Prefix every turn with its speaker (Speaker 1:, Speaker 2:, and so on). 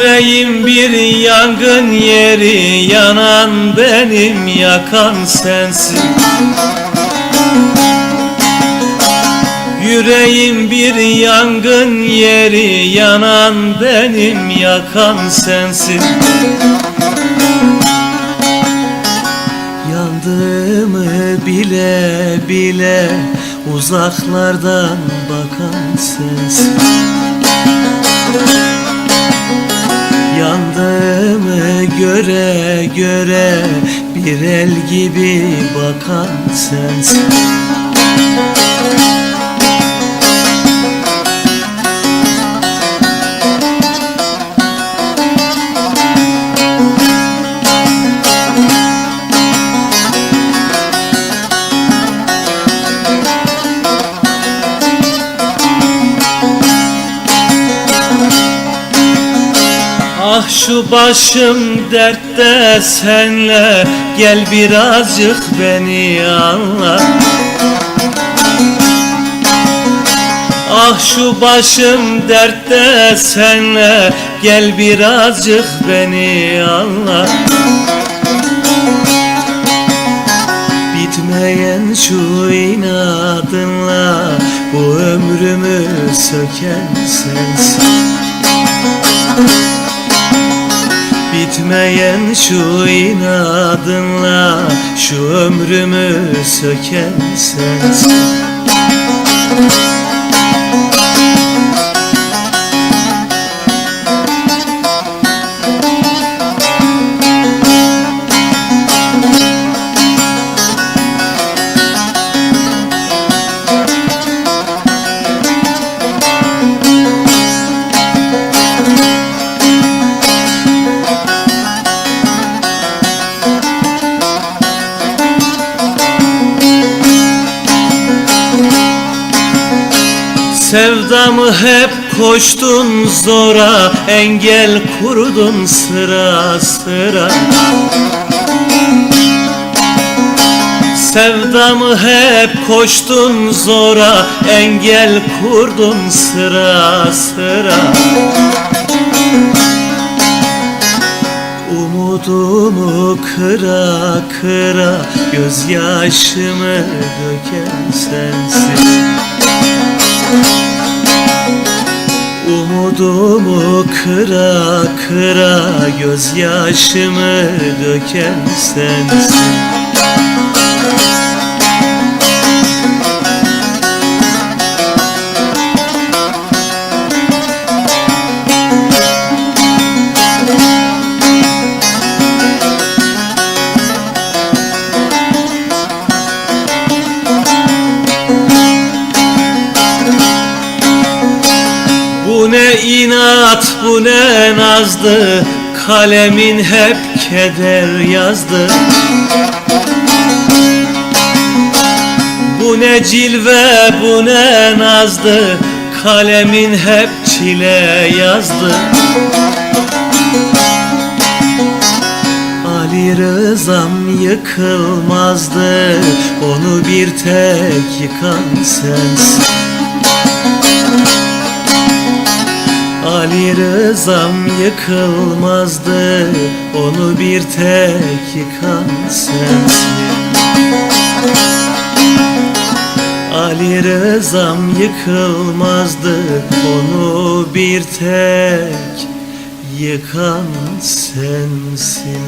Speaker 1: Yüreğim bir yangın yeri Yanan benim yakan sensin. Yüreğim bir yangın yeri Yanan benim yakan sensin. Yandığımı bile bile Uzaklardan bakan sensin Yandığımı göre göre Bir el gibi bakan sensin Ah şu başım dertte senle Gel birazcık beni anla. Ah şu başım dertte senle Gel birazcık beni anla. Bitmeyen şu inadınla Bu ömrümü söken sensin Bitmeyen şu inadınla Şu ömrümü söken sensin Sevdamı hep koştun zora Engel kurdun sıra sıra. Sevdamı hep koştun zora Engel kurdun sıra sıra. Umudumu kıra kıra Gözyaşımı döken sensin Umudumu kıra kıra Gözyaşımı döken sensin inat bu ne nazdı? Kalemin hep keder yazdı. Bu ne cilve bu ne nazdı? Kalemin hep çile yazdı. Ali Rızam yıkılmazdı. Onu bir tek yıkan sensin Ali Rızam yıkılmazdı Onu bir tek yıkan sensin. Ali Rızam yıkılmazdı Onu bir tek yıkan sensin